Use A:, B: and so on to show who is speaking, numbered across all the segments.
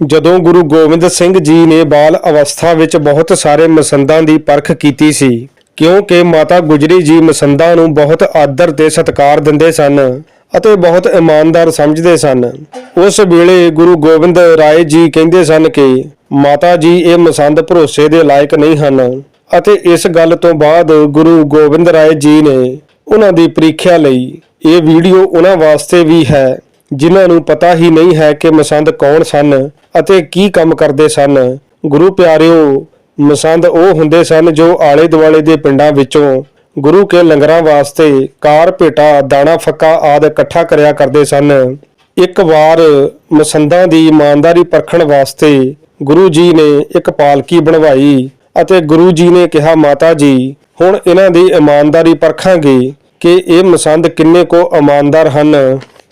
A: ਜਦੋਂ ਗੁਰੂ ਗੋਬਿੰਦ ਸਿੰਘ ਜੀ ਨੇ ਬਾਲ ਅਵਸਥਾ ਵਿੱਚ ਬਹੁਤ ਸਾਰੇ ਮਸੰਦਾਂ ਦੀ ਪਰਖ ਕੀਤੀ ਸੀ, ਕਿਉਂਕਿ ਮਾਤਾ ਗੁਜਰੀ ਜੀ ਮਸੰਦਾਂ ਨੂੰ ਬਹੁਤ ਆਦਰ ਤੇ ਸਤਿਕਾਰ ਦਿੰਦੇ ਸਨ ਅਤੇ ਬਹੁਤ ਇਮਾਨਦਾਰ ਸਮਝਦੇ ਸਨ। ਉਸ ਵੇਲੇ ਗੁਰੂ ਗੋਬਿੰਦ ਰਾਏ ਜੀ ਕਹਿੰਦੇ ਸਨ ਕਿ ਮਾਤਾ ਜੀ ਇਹ ਮਸੰਦ ਭਰੋਸੇ ਦੇ ਲਾਇਕ ਨਹੀਂ ਹਨ ਅਤੇ ਇਸ ਗੱਲ ਤੋਂ ਬਾਅਦ ਗੁਰੂ ਗੋਬਿੰਦ ਰਾਏ ਜੀ ਨੇ ਉਹਨਾਂ ਦੀ ਪ੍ਰੀਖਿਆ ਲਈ ਇਹ ਵੀਡੀਓ ਉਹਨਾਂ ਵਾਸਤੇ ਵੀ ਹੈ। ਜਿਨ੍ਹਾਂ ਨੂੰ ਪਤਾ ਹੀ ਨਹੀਂ ਹੈ ਕਿ ਮਸੰਦ ਕੌਣ ਸਨ ਅਤੇ ਕੀ ਕੰਮ ਕਰਦੇ ਸਨ। ਗੁਰੂ ਪਿਆਰਿਓ, ਮਸੰਦ ਉਹ ਹੁੰਦੇ ਸਨ ਜੋ ਆਲੇ ਦੁਆਲੇ ਦੇ ਪਿੰਡਾਂ ਵਿੱਚੋਂ ਗੁਰੂ ਕੇ ਲੰਗਰਾਂ ਵਾਸਤੇ ਕਾਰ, ਭੇਟਾ, ਦਾਣਾ, ਫੱਕਾ ਆਦਿ ਇਕੱਠਾ ਕਰਿਆ ਕਰਦੇ ਸਨ। ਇੱਕ ਵਾਰ ਮਸੰਦਾਂ ਦੀ ਇਮਾਨਦਾਰੀ ਪਰਖਣ ਵਾਸਤੇ ਗੁਰੂ ਜੀ ਨੇ ਇੱਕ ਪਾਲਕੀ ਬਣਵਾਈ ਅਤੇ ਗੁਰੂ ਜੀ ਨੇ ਕਿਹਾ, ਮਾਤਾ ਜੀ, ਹੁਣ ਇਹਨਾਂ ਦੀ ਇਮਾਨਦਾਰੀ ਪਰਖਾਂਗੇ ਕਿ ਇਹ ਮਸੰਦ ਕਿੰਨੇ ਕੋ ਇਮਾਨਦਾਰ ਹਨ।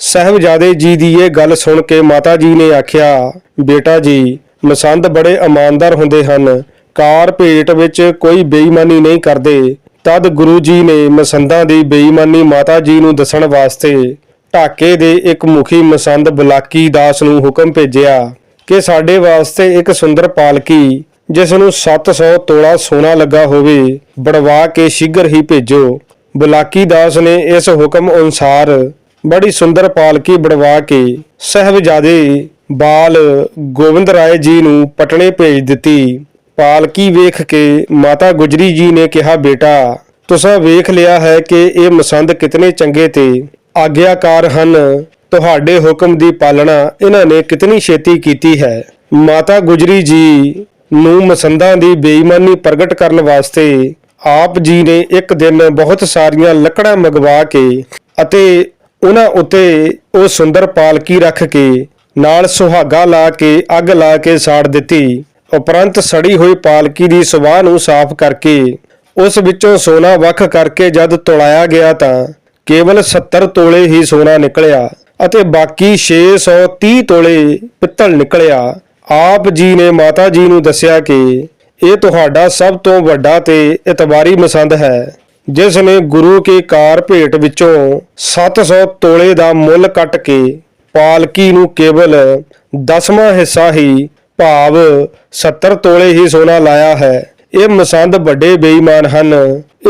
A: ਸਹਿਬਜ਼ਾਦੇ ਜੀ ਦੀ ਇਹ ਗੱਲ ਸੁਣ ਕੇ ਮਾਤਾ ਜੀ ਨੇ ਆਖਿਆ, ਬੇਟਾ ਜੀ, ਮਸੰਦ ਬੜੇ ਇਮਾਨਦਾਰ ਹੁੰਦੇ ਹਨ। ਕਾਰ ਭੇਟ ਵਿੱਚ ਕੋਈ ਬੇਈਮਾਨੀ ਨਹੀਂ ਕਰਦੇ। ਤਦ ਗੁਰੂ ਜੀ ਨੇ ਮਸੰਦਾਂ ਦੀ ਬੇਈਮਾਨੀ ਮਾਤਾ ਜੀ ਨੂੰ ਦੱਸਣ ਵਾਸਤੇ ਢਾਕੇ ਦੇ ਇੱਕ ਮੁਖੀ ਮਸੰਦ ਬਲਾਕੀ ਦਾਸ ਨੂੰ ਹੁਕਮ ਭੇਜਿਆ ਕਿ ਸਾਡੇ ਵਾਸਤੇ ਇੱਕ ਸੁੰਦਰ ਪਾਲਕੀ, ਜਿਸ ਨੂੰ 700 ਤੋਲਾ ਸੋਨਾ ਲੱਗਾ ਹੋਵੇ, ਬਣਵਾ ਕੇ ਸ਼ੀਘਰ ਹੀ ਭੇਜੋ। ਬਲਾਕੀ ਦਾਸ ਨੇ ਇਸ ਹੁਕਮ ਅਨੁਸਾਰ ਬੜੀ ਸੁੰਦਰ ਪਾਲਕੀ ਬੜਵਾ ਕੇ ਸਹਿਬਜ਼ਾਦੇ ਬਾਲ ਗੋਬਿੰਦ ਰਾਏ ਜੀ ਨੂੰ ਪਟਣੇ ਭੇਜ ਦਿੱਤੀ। ਪਾਲਕੀ ਵੇਖ ਕੇ ਮਾਤਾ ਗੁਜਰੀ ਜੀ ਨੇ ਕਿਹਾ, ਬੇਟਾ, ਤੁਸੀਂ ਵੇਖ ਲਿਆ ਹੈ ਕਿ ਇਹ ਮਸੰਦ ਕਿਤਨੇ ਚੰਗੇ ਤੇ ਆਗਿਆਕਾਰ ਹਨ। ਤੁਹਾਡੇ ਹੁਕਮ ਦੀ ਪਾਲਣਾ ਇਹਨਾਂ ਨੇ ਕਿਤਨੀ ਛੇਤੀ ਕੀਤੀ ਹੈ। ਮਾਤਾ ਗੁਜਰੀ ਜੀ ਨੂੰ ਮਸੰਦਾਂ ਦੀ ਬੇਈਮਾਨੀ ਪ੍ਰਗਟ ਕਰਨ ਵਾਸਤੇ ਆਪ ਜੀ ਨੇ ਇੱਕ ਦਿਨ ਬਹੁਤ ਸਾਰੀਆਂ ਲੱਕੜਾਂ ਮੰਗਵਾ ਕੇ ਅਤੇ ਉਹਨਾਂ ਉੱਤੇ ਉਹ ਸੁੰਦਰ ਪਾਲਕੀ ਰੱਖ ਕੇ ਨਾਲ ਸੁਹਾਗਾ ਲਾ ਕੇ, ਅੱਗ ਲਾ ਕੇ ਸਾੜ ਦਿੱਤੀ। ਉਪਰੰਤ ਸੜੀ ਹੋਈ ਪਾਲਕੀ ਦੀ ਸਵਾਹ ਨੂੰ ਸਾਫ਼ ਕਰਕੇ ਉਸ ਵਿੱਚੋਂ ਸੋਨਾ ਵੱਖ ਕਰਕੇ ਜਦ ਤੋਲਾਇਆ ਗਿਆ ਤਾਂ ਕੇਵਲ 70 ਤੋਲੇ ਹੀ ਸੋਨਾ ਨਿਕਲਿਆ ਅਤੇ ਬਾਕੀ 630 ਤੋਲੇ ਪਿੱਤਲ ਨਿਕਲਿਆ। ਆਪ ਜੀ ਨੇ ਮਾਤਾ ਜੀ ਨੂੰ ਦੱਸਿਆ ਕਿ ਇਹ ਤੁਹਾਡਾ ਸਭ ਤੋਂ ਵੱਡਾ ਤੇ ਇਤਬਾਰੀ ਮਸੰਦ ਹੈ। ਜਿਸ ਨੇ ਗੁਰੂ ਕੇ ਕਾਰ ਭੇਟ ਵਿੱਚੋਂ 700 ਤੋਲੇ ਦਾ ਮੁੱਲ ਕੱਟ ਕੇ ਪਾਲਕੀ ਨੂੰ ਕੇਵਲ ਦਸਵਾਂ ਹਿੱਸਾ ਹੀ ਭਾਵ 70 ਤੋਲੇ ਹੀ ਸੋਨਾ ਲਾਇਆ ਹੈ। ਇਹ ਮਸੰਦ ਵੱਡੇ ਬੇਈਮਾਨ ਹਨ।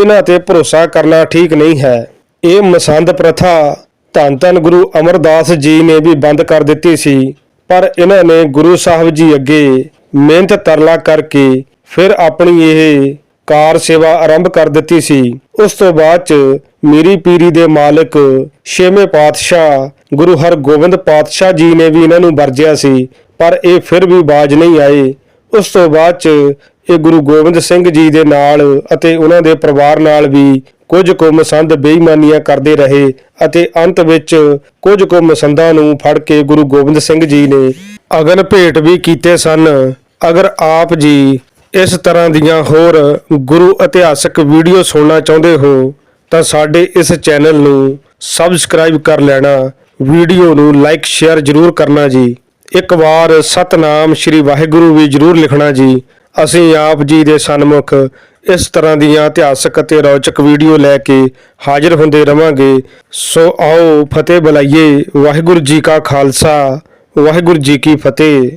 A: ਇਹਨਾਂ ਤੇ ਭਰੋਸਾ ਕਰਨਾ ਠੀਕ ਨਹੀਂ ਹੈ। ਇਹ ਮਸੰਦ ਪ੍ਰਥਾ ਧੰਨ ਧੰਨ ਗੁਰੂ ਅਮਰਦਾਸ ਜੀ ਨੇ ਵੀ ਬੰਦ ਕਰ ਦਿੱਤੀ ਸੀ। ਪਰ ਇਹਨਾਂ ਨੇ ਗੁਰੂ ਸਾਹਿਬ ਜੀ ਅੱਗੇ ਮਿਹਨਤ ਤਰਲਾ ਕਰਕੇ ਫਿਰ ਆਪਣੀ ਇਹ ਕਾਰ ਸੇਵਾ ਆਰੰਭ ਕਰ ਦਿੱਤੀ ਸੀ। ਉਸ ਤੋਂ ਬਾਅਦ ਚ ਮੀਰੀ ਪੀਰੀ ਦੇ ਮਾਲਕ ਛੇਵੇਂ ਪਾਤਸ਼ਾਹ ਗੁਰੂ ਹਰਗੋਬਿੰਦ ਪਾਤਸ਼ਾਹ ਜੀ ਨੇ ਵੀ ਇਹਨਾਂ ਨੂੰ ਵਰਜਿਆ ਸੀ, ਪਰ ਇਹ ਫਿਰ ਵੀ ਬਾਜ ਨਹੀਂ ਆਏ। ਉਸ ਤੋਂ ਬਾਅਦ ਚ ਇਹ ਗੁਰੂ ਗੋਬਿੰਦ ਸਿੰਘ ਜੀ ਦੇ ਨਾਲ ਅਤੇ ਉਹਨਾਂ ਦੇ ਪਰਿਵਾਰ ਨਾਲ ਵੀ ਕੁਝ ਕੁ ਮਸੰਦ ਬੇਈਮਾਨੀਆਂ ਕਰਦੇ ਰਹੇ ਅਤੇ ਅੰਤ ਵਿੱਚ ਕੁਝ ਕੁ ਮਸੰਦਾਂ ਨੂੰ ਫੜ ਕੇ ਗੁਰੂ ਗੋਬਿੰਦ ਸਿੰਘ ਜੀ ਨੇ ਅਗਨ ਭੇਟ ਵੀ ਕੀਤੇ ਸਨ। ਅਗਰ ਆਪ ਜੀ ਇਸ ਤਰ੍ਹਾਂ ਦੀਆਂ ਹੋਰ ਗੁਰੂ ਇਤਿਹਾਸਕ ਵੀਡੀਓ ਸੁਣਨਾ ਚਾਹੁੰਦੇ ਹੋ, ਤਾਂ ਸਾਡੇ ਇਸ ਚੈਨਲ ਨੂੰ ਸਬਸਕ੍ਰਾਈਬ ਕਰ ਲੈਣਾ। ਵੀਡੀਓ ਨੂੰ ਲਾਈਕ ਸ਼ੇਅਰ ਜ਼ਰੂਰ ਕਰਨਾ ਜੀ। ਇੱਕ ਵਾਰ ਸਤਨਾਮ ਸ੍ਰੀ ਵਾਹਿਗੁਰੂ ਵੀ ਜ਼ਰੂਰ ਲਿਖਣਾ ਜੀ। ਅਸੀਂ ਆਪ ਜੀ ਦੇ ਸਨਮੁਖ ਇਸ ਤਰ੍ਹਾਂ ਦੀਆਂ ਇਤਿਹਾਸਕ ਅਤੇ ਰੌਚਕ ਵੀਡੀਓ ਲੈ ਕੇ ਹਾਜ਼ਰ ਹੁੰਦੇ ਰਵਾਂਗੇ। ਸੋ ਆਓ ਫਤਿਹ ਬੁਲਾਈਏ। ਵਾਹਿਗੁਰੂ ਜੀ ਕਾ ਖਾਲਸਾ, ਵਾਹਿਗੁਰੂ ਜੀ ਕੀ ਫਤਿਹ।